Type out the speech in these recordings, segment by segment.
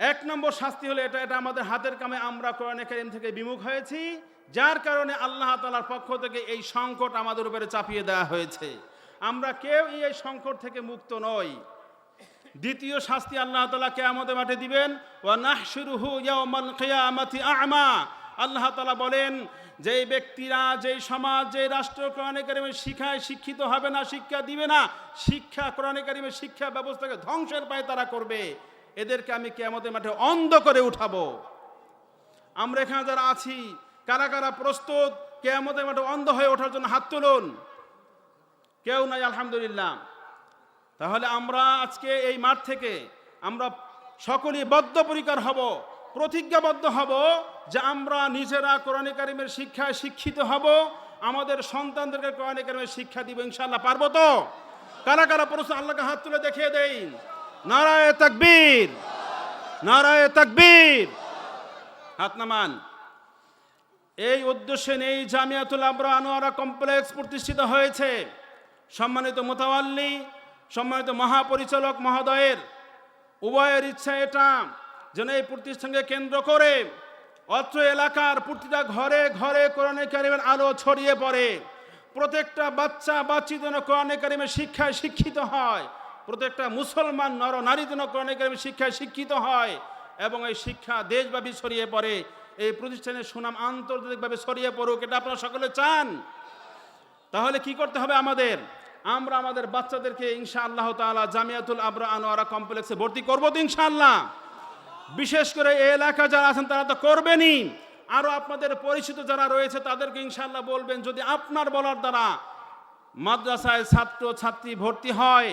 এক নম্বর শাস্তি হলো এটা এটা আমাদের হাতের কামে আমরা কোরআনে কারিম থেকে বিমুখ হয়েছি, যার কারণে আল্লাহ তালার পক্ষ থেকে এই সংকট আমাদের উপরে চাপিয়ে দেওয়া হয়েছে। আমরা কেউ এই সংকট থেকে মুক্ত নই। দ্বিতীয় শাস্তি আল্লাহ তালা কেয়ামতের মাঠে দিবেন, ওয়া নাহশুরুহু ইয়াউমাল কিয়ামাতি আ'মা। আল্লাহ তালা বলেন, যেই ব্যক্তিরা, যেই সমাজ, যেই রাষ্ট্র কোরআনে কারিমের শিক্ষায় শিক্ষিত হবে না, শিক্ষা দিবে না, শিক্ষা কোরআনে কারিমের শিক্ষা ব্যবস্থাকে ধ্বংসের পায়ে তারা করবে। এদেরকে আমি কেয়ামতের মাঠে অন্ধ করে উঠাবো। আমরা এখানে যারা আছি, কারা কারা প্রস্তুত, কেয়ামতের মাঠে অন্ধ হয়ে ওঠার জন্য হাত তুলুন। কেউ নাই, আলহামদুলিল্লাহ। তাহলে আমরা আজকে এই মাঠ থেকে আমরা সকলেই বদ্ধপরিকার হব, প্রতিজ্ঞাবদ্ধ হব যে আমরা নিজেরা কোরআনে কারিমের শিক্ষায় শিক্ষিত হব, আমাদের সন্তানদেরকে কোরআনে কারিমের শিক্ষা দিব ইনশাল্লাহ পারব তো? কারা কারা প্রশ্ন আল্লাহকে হাত তুলে দেখিয়ে দেই। নারায় তাকবীর নারায় তাকবীর। হাত নামান। এই উদ্দেশ্যে নেই জামিয়াতুল আবরা আনোয়ারা কমপ্লেক্স প্রতিষ্ঠিত হয়েছে। সম্মানিত মোতাওয়াল্লি, সম্মানিত মহাপরিচালক মহোদয়ের, উভয়ের ইচ্ছা এটা যেন এই প্রতিষ্ঠানকে কেন্দ্র করে অত্র এলাকার প্রতিটা ঘরে ঘরে কোরআনে কারিমের আলো ছড়িয়ে পড়ে। প্রত্যেকটা বাচ্চা বাচ্চি যেন কোরআনে কারিমের শিক্ষায় শিক্ষিত হয়। প্রত্যেকটা মুসলমান নর নারী যেন কোরআনে কারিমের শিক্ষায় শিক্ষিত হয় এবং এই শিক্ষা দেশব্যাপী ছড়িয়ে পড়ে। এই প্রতিষ্ঠানের সুনাম আন্তর্জাতিকভাবে ছড়িয়ে পড়ুক, এটা আপনারা সকলে চান। তাহলে কি করতে হবে আমাদের? আমরা আমাদের বাচ্চাদেরকে ইনশা আল্লাহ তালা জামিয়াতুল আবরা আনোয়ারা কমপ্লেক্সে ভর্তি করব তো ইনশাআল্লাহ। বিশেষ করে এই এলাকা যারা আছেন, তারা তো করবেনই। আরও আপনাদের পরিচিত যারা রয়েছে, তাদেরকে ইনশাআল্লাহ বলবেন, যদি আপনার বলার দ্বারা মাদ্রাসায় ছাত্র ছাত্রী ভর্তি হয়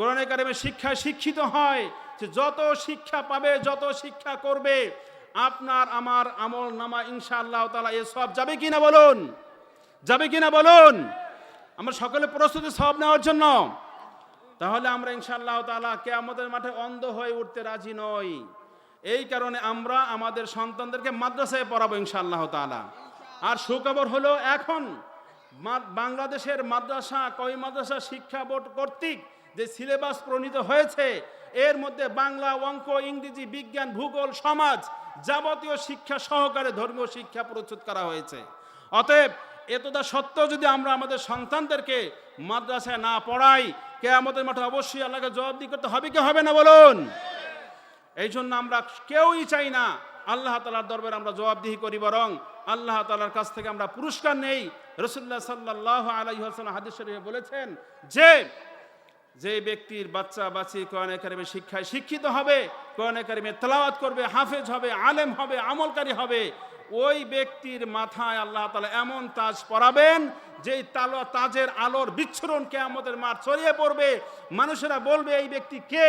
কোরআনে কারিমের শিক্ষায় শিক্ষিত হয় যে যত শিক্ষা পাবে, যত শিক্ষা করবে, আপনার, আমার আমল নামা ইনশাআল্লাহ তালা এ সব যাবে কি না বলুন? যাবে কি না বলুন? আমরা সকলে প্রস্তুতি সব নেওয়ার জন্য। তাহলে আমরা ইনশাআল্লাহ তালা কে আমাদের মাঠে অন্ধ হয়ে উঠতে রাজি নই। এই কারণে আমরা আমাদের সন্তানদেরকে মাদ্রাসায় পড়াবো ইনশাআল্লাহ তালা আর সুখবর হলো এখন বাংলাদেশের মাদ্রাসা কই মাদ্রাসা শিক্ষা বোর্ড কর্তৃক যে সিলেবাস প্রণীত হয়েছে, এর মধ্যে বাংলা, অঙ্ক, ইংরেজি, বিজ্ঞান, ভূগোল, সমাজ যাবতীয় শিক্ষা সহকারে ধর্মীয় শিক্ষা প্রস্তুত করা হয়েছে। অতএব এতটা সত্ত্বেও যদি আমরা আমাদের সন্তানদেরকে মাদ্রাসায় না পড়াই কে আমাদের মাঠে অবশ্যই আল্লাহকে জবাবদি করতে হবে কি হবে না বলুন? এই জন্য আমরা কেউই চাই না আল্লাহ তালার দরবারে আমরা জবাবদিহি করি, বরং আল্লাহ তালার কাছ থেকে আমরা পুরস্কার নেই। রসুল্লাহ সাল্লাহ আলাইহাসান হাদিস শরীফে বলেছেন যে যে ব্যক্তির বাচ্চা বাচ্চি কোরআনে কারিমের শিক্ষায় শিক্ষিত হবে, কোরআনে একাডেমি তেলাওয়াত করবে, হাফেজ হবে, আলেম হবে, আমলকারী হবে, ওই ব্যক্তির মাথায় আল্লাহ তালা এমন তাজ পরাবেন যেই তালো তাজের আলোর বিচ্ছুরণ আমাদের মার ছড়িয়ে পড়বে, মানুষেরা বলবে, এই ব্যক্তি কে?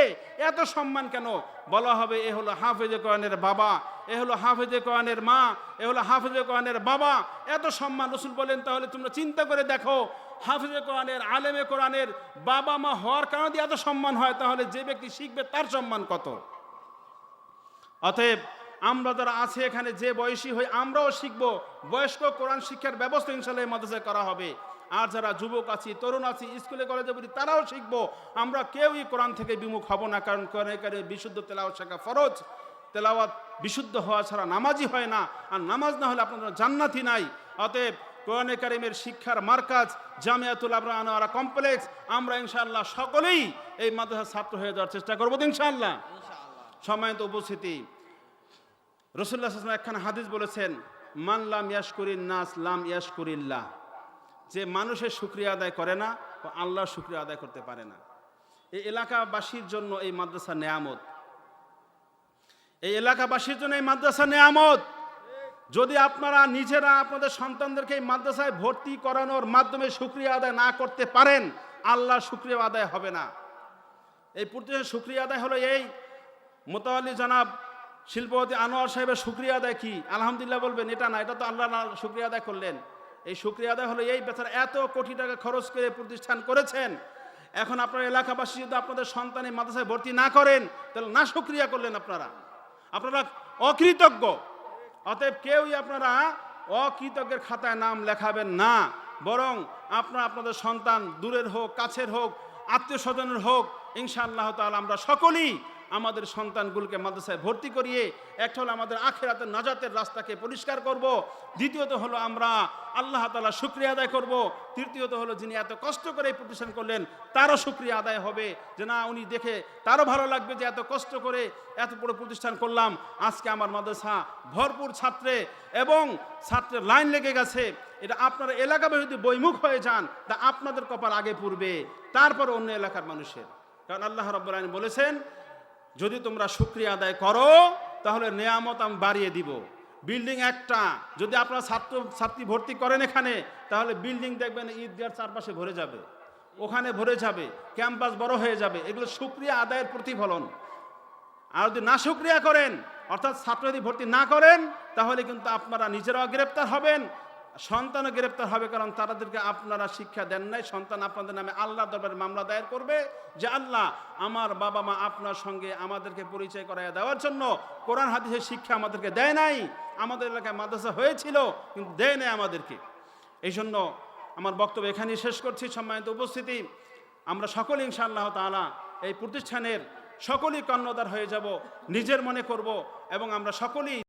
এত সম্মান কেন? বলা হবে, এ হলো হাফেজে কোরআনের বাবা, এ হলো হাফেজে কোরআনের মা, এ হলো হাফেজে কোরআনের বাবা। এত সম্মান, রসুল বলেন, তাহলে তোমরা চিন্তা করে দেখো, হাফেজে কোরআনের, আলেমে কোরআনের বাবা মা হওয়ার কারণে এত সম্মান হয়, তাহলে যে ব্যক্তি শিখবে তার সম্মান কত? অতএব আমরা যারা আছে এখানে যে বয়সী হই আমরাও শিখব। বয়স্ক কোরআন শিক্ষার ব্যবস্থা ইনশাল্লাহ এই মাদ্রাসায় করা হবে। আর যারা যুবক আছি তরুণ আছি স্কুলে কলেজে পড়ি তারাও শিখব। আমরা কেউই কোরআন থেকে বিমুখ হব না কারণ কোরআনে বিশুদ্ধ তেলাওয়াত শেখা ফরজ। তেলাওয়াত বিশুদ্ধ হওয়া ছাড়া নামাজই হয় না। আর নামাজ না হলে আপনার জান্নাতি নাই। অতএব কোরআনে কারিমের শিক্ষার মার্কাজ জামিয়াতুল আবরা আনোয়ারা কমপ্লেক্স আমরা ইনশাআল্লাহ সকলেই এই মাদ্রাসার ছাত্র হয়ে যাওয়ার চেষ্টা করব ইনশাআল্লাহ। সম্মানিত উপস্থিতি রসুল্লাহ আসলাম একখানা হাদিস বলেছেন, মান লাম ইয়াশকুরিন নাস, লাম ইয়াশকুরিল্লাহ। যে মানুষের শুক্রিয়া আদায় করে না, ও আল্লাহর শুক্রিয়া আদায় করতে পারে না। এই এলাকাবাসীর জন্য এই মাদ্রাসা নেয়ামত। এই এলাকাবাসীর জন্য এই মাদ্রাসা নেয়ামত। যদি আপনারা নিজেরা আপনাদের সন্তানদেরকে এই মাদ্রাসায় ভর্তি করানোর মাধ্যমে শুক্রিয়া আদায় না করতে পারেন, আল্লাহ শুক্রিয়া আদায় হবে না। এই প্রতিষ্ঠানের শুক্রিয়া আদায় হলো এই মোতাওয়ালি জনাব শিল্পপতি আনোয়ার সাহেবের শুক্রিয়া আদায় কি? আলহামদুলিল্লাহ বলবেন, এটা না, এটা তো আল্লাহ না শুক্রিয়া আদায় করলেন। এই শুক্রিয়া আদায় হলো এই বেচারা এত কোটি টাকা খরচ করে প্রতিষ্ঠান করেছেন। এখন আপনার এলাকাবাসী যদি আপনাদের সন্তানের মাদ্রাসায় ভর্তি না করেন, তাহলে না শুক্রিয়া করলেন আপনারা। আপনারা অকৃতজ্ঞ। অতএব কেউই আপনারা অকৃতজ্ঞের খাতায় নাম লেখাবেন না। বরং আপনারা আপনাদের সন্তান দূরের হোক, কাছের হোক আত্মীয় স্বজনের হোক, ইনশাআল্লাহ তাআলা আমরা সকলেই আমাদের সন্তানগুলোকে মাদ্রাসায় ভর্তি করিয়ে, একটা হলো আমাদের আখেরাতের নাজাতের রাস্তাকে পরিষ্কার করব, দ্বিতীয়ত হলো আমরা আল্লাহ তালা শুক্রিয়া আদায় করব, তৃতীয়ত হলো যিনি এত কষ্ট করে এই প্রতিষ্ঠান করলেন, তারও শুক্রিয়া আদায় হবে, যে না, উনি দেখে তারও ভালো লাগবে যে এত কষ্ট করে এত বড় প্রতিষ্ঠান করলাম, আজকে আমার মাদ্রাসা ভরপুর ছাত্রে এবং ছাত্রের লাইন লেগে গেছে, এটা আপনারা এলাকা যদি বৈমুখ হয়ে যান, তা আপনাদের কপাল আগে পূর্বে তারপর অন্য এলাকার মানুষের। কারণ আল্লাহ রব্বুল আলামিন বলেছেন যদি তোমরা শুক্রিয়া আদায় করো, তাহলে নেয়ামত আমি বাড়িয়ে দিব। বিল্ডিং একটা, যদি আপনারা ছাত্র, ছাত্রী ভর্তি করেন এখানে, তাহলে বিল্ডিং দেখবেন ঈদগার চারপাশে ভরে যাবে। ওখানে ভরে যাবে, ক্যাম্পাস বড় হয়ে যাবে। এগুলো শুক্রিয়া আদায়ের প্রতিফলন। আর যদি না শুক্রিয়া করেন, অর্থাৎ ছাত্র যদি ভর্তি না করেন, তাহলে কিন্তু আপনারা নিজেরাও গ্রেপ্তার হবেন সন্তানও গ্রেপ্তার হবে কারণ তাদেরকে আপনারা শিক্ষা দেন নাই। সন্তান আপনাদের নামে আল্লাহ দরবারে মামলা দায়ের করবে যে আল্লাহ আমার বাবা মা আপনার সঙ্গে আমাদেরকে পরিচয় করাইয়া দেওয়ার জন্য কোরআন হাদিসের শিক্ষা আমাদেরকে দেয় নাই। আমাদের এলাকায় মাদ্রাসা হয়েছিল, কিন্তু দেয় নাই আমাদেরকে। এই জন্য আমার বক্তব্য এখানেই শেষ করছি, সম্মানিত উপস্থিতি। আমরা সকলে ইনশাআল্লাহ তাআলা এই প্রতিষ্ঠানের সকলেই কর্ণধার হয়ে যাব, নিজের মনে করব এবং আমরা সকলেই